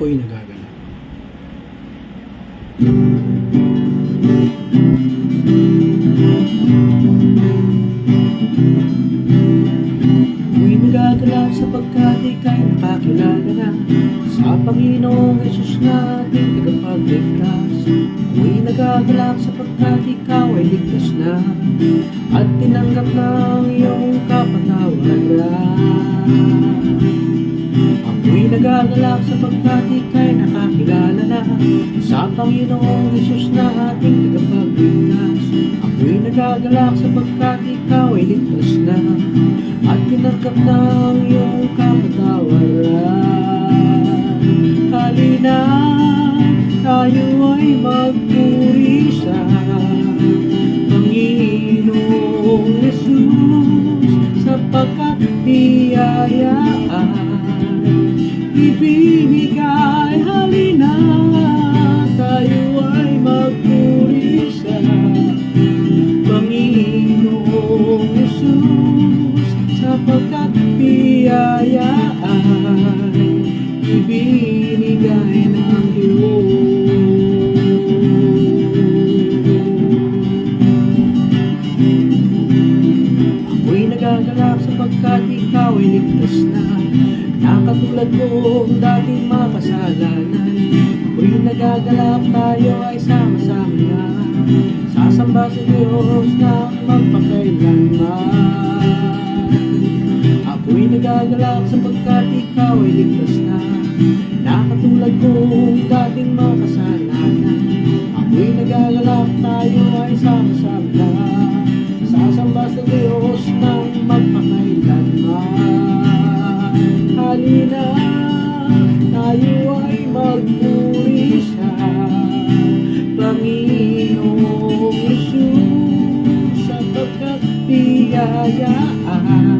ako'y nagagalak. Ako'y nagagalak sapagkat ika'y nakakilala na Sa Panginoong Yesus na ating tagapagligtas Ako'y nagagalak sapagkat ikaw ay ligtas na At tinanggap na ang iyong kapatawaran Ako'y nagagalak sapagkat ika'y nakakilala na. Sa Panginoong Yesus na ating tagapagligtas. Ako'y nagagalak sapagkat ikaw ay ligtas na. At tinanggap na ang iyong kapatawaran. Halina, tayo ay magpuri sa Panginoong Yesus sapagkat biyayaan ibibigay halina tayo ay magpuri sa Panginoong Yesus sapagkat biyayaan ibinigay sapagkat ikaw ay ligtas na. Nakatulad kong dating makasalanan Ako'y nagagalak tayo ay sama-sama. Na Sasamba sa Diyos na magpakailanman. Ako'y nagagalak sapagkat ikaw ay ligtas na. Nakatulad kong dating makasalanan Ako'y nagagalak tayo ay sama-sama Halina, tayo ay magpuri sa Panginoong Yesus sapagkat biyayaan